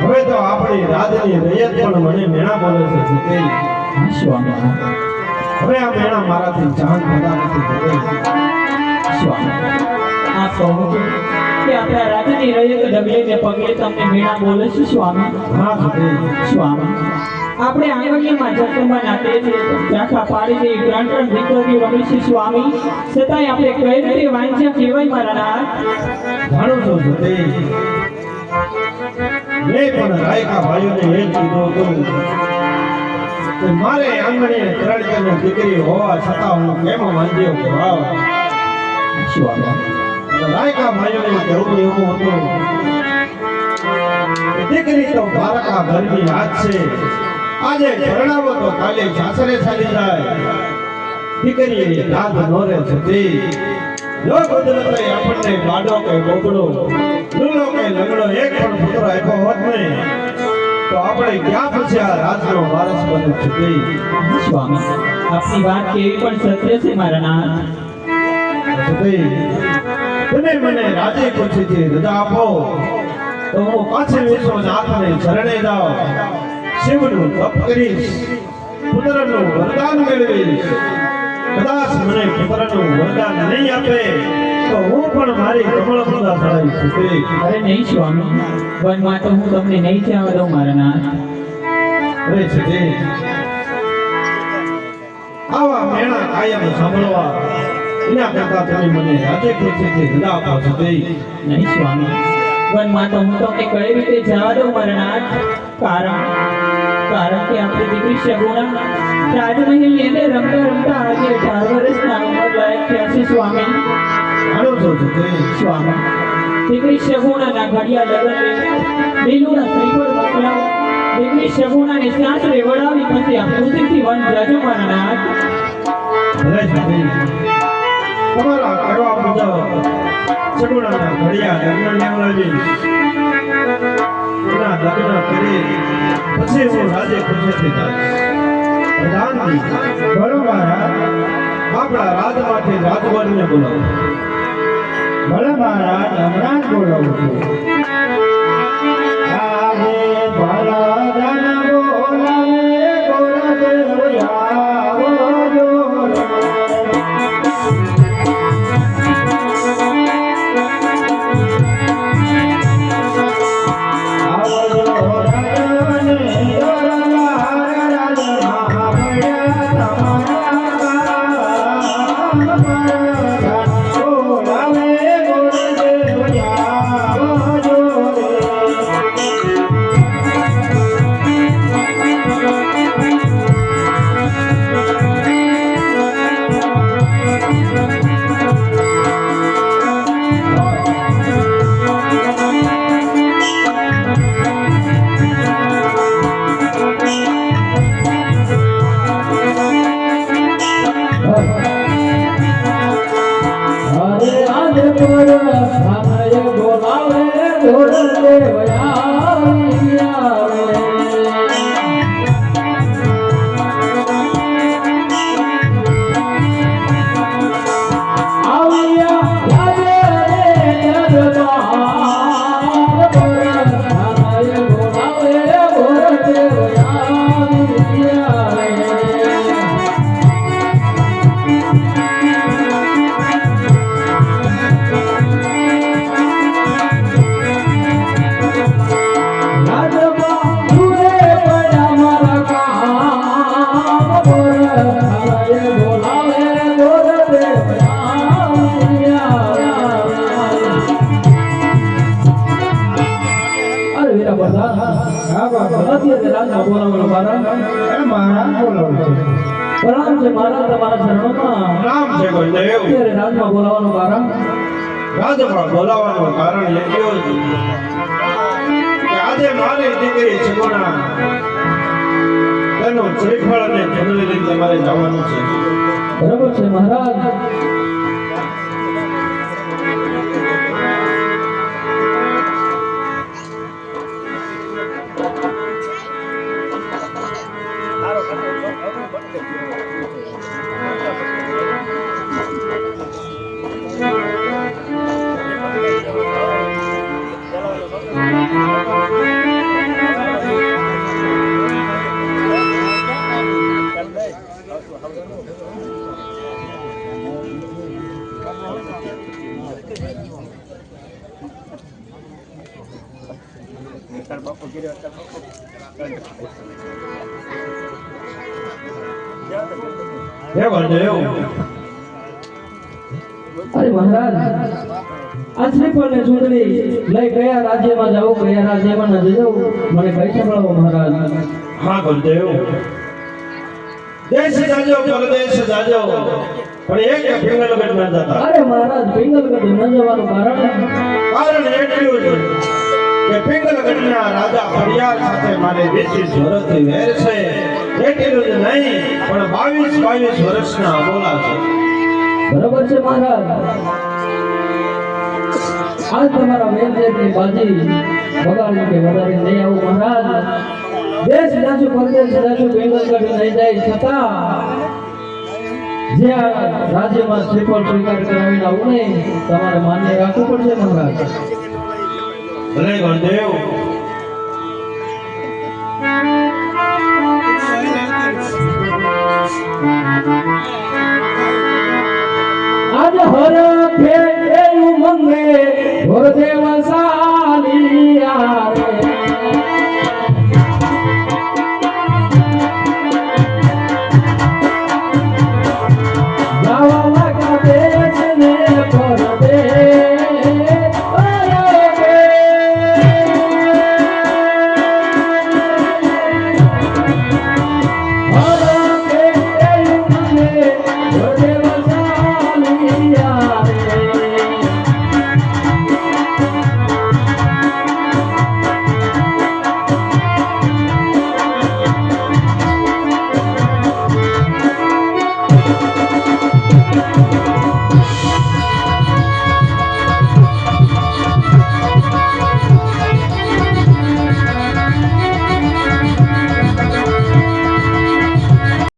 હવે તો આપણી રાજની રૈયત પણ મને મેણા બોલે છે જગઈ હા સ્વામી હવે આ મેણા મારાથી જાન થતા નથી જગઈ સ્વામી આ સૌ કે આપણા રાજની રૈયત ડગલે ને પગલે તમને મેણા બોલે છે સ્વામી હા જગઈ સ્વામી આપણે આંગણીયામાં જગદંબા નાતે છે ઝાંખા પાડી દે ત્રણ ત્રણ દીકરીઓ રમી સ્વામી. છતાંય આપણે કઈ રીતે વાંચ્યા કહેવાય મારા નાથ? જાણો છો જગઈ પણ રાયકા ભાઈઓને એ કીધો તો મારે આંગણે ત્રણ દીકરી હોવા છતાં હું કેમ વાંચ્યો વાવ સ્વામી. રાયકા ભાઈઓને કહેવું એવું હતું દીકરી તો દ્વારકા ઘરની વાત છે. આજે પરણાવો તો કાલે સાસરે ચાલી જાય. દીકરી યાદ ન રહે જતી. જો કુદરતે આપણને ગાડો કે બોગડો લૂલો કે લંગડો એક પણ પુત્ર આપ્યો હોત નહીં તો આપણે ક્યાં પછી આ રાજનો વારસ બને જતી? સ્વામી આપની વાત કેવી પણ સત્ય છે મારા નાથ. તમે મને રાજી ખુશીથી રજા આપો. તો હું પાછી વિશ્વનાથને શરણે જાઉં. શિવનું તપ કરીશ. પુત્રનું વરદાન મેળવીશ. કદાચ મને પુત્રનું વરદાન નહીં આપે તો હું પણ મારી કમળ પૂજા ચડાવીશ જતી. અરે નહીં સ્વામી વનમાં તો હું તમને નહીં જવા દઉં મારા નાથ. અરે આવા મેણા કાયમ સાંભળવા. એના કરતા તમે મને આજે ખુશીથી રજા આપો જતી. નહીં સ્વામી વનમાં તો હું તમને કઈ રીતે જવા દઉં મારા નાથ. કારણ કારણ કે આપણી દીકરી શગુણા રાજમહેલની અંદર રમતા રમતા આજે અઢાર વર્ષના ઉંમર લાયક થયા છે સ્વામી. દીકરી શગુણાના ઘડિયા લગ્ન લીલુના શ્રીફળ મોકલાવ દીકરી શગુણાને સાસરે પછી આ વન મારા નાથ તમારા કરવા મુજબ સગુણાના ઘડિયા લગ્ન લેવડાવી લગ્ન કરી પછી હું રાજે ખુશીથી પ્રધાનજી બરોબર આપણા માટે રાજવાડીને બોલાવો. ભલે મારા હમણાં બોલાવું છું. હરે આજ પર બોલાવું છું છે મારા તમારા શરણોમાં રામ છે? કોઈ દેવ અત્યારે રાજમાં બોલાવવાનું કારણ રાજમાં બોલાવવાનું કારણ એટલું કે આજે મારી દીકરી સગુણા તેનું શ્રીફળ અને જંગલી રીતે મારે જવાનું છે. બરાબર છે મહારાજ. હે બળદેવ અરે મહારાજ આ શ્રીફળને ચૂંટણી લઈ કયા રાજ્યમાં જાઉં કયા રાજ્યમાં નથી જવું મને કઈ સંભળાવો મહારાજ? હા બળદેવ દેશ જાજો પરદેશ જાજો. પણ એક પિંગલગઢ ના જતા. અરે મહારાજ પિંગલગઢ ન જવાનું કારણ? કારણ એટલું જ. પિંગલગઢના રાજા ફરિયાદ સાથે મારે વીસ વર્ષથી વેર છે. એટલું જ નહીં પણ બાવીસ બાવીસ વર્ષના અબોલા છે. બરોબર છે મહારાજ? આજ તમારા વેલજેટની બાજી બગાડી કે વધારે નહીં આવું મહારાજ? દેશ જાશું પરદેશ જાશું પિંગલગઢ નહીં જાય છતાં જ્યાં રાજ્યમાં શ્રીફળ સ્વીકાર કરાવીને આવું નહીં તમારે માન્ય રાખવું પડશે મહારાજ. ભલે ગુરુદેવ આજ હર ખેડે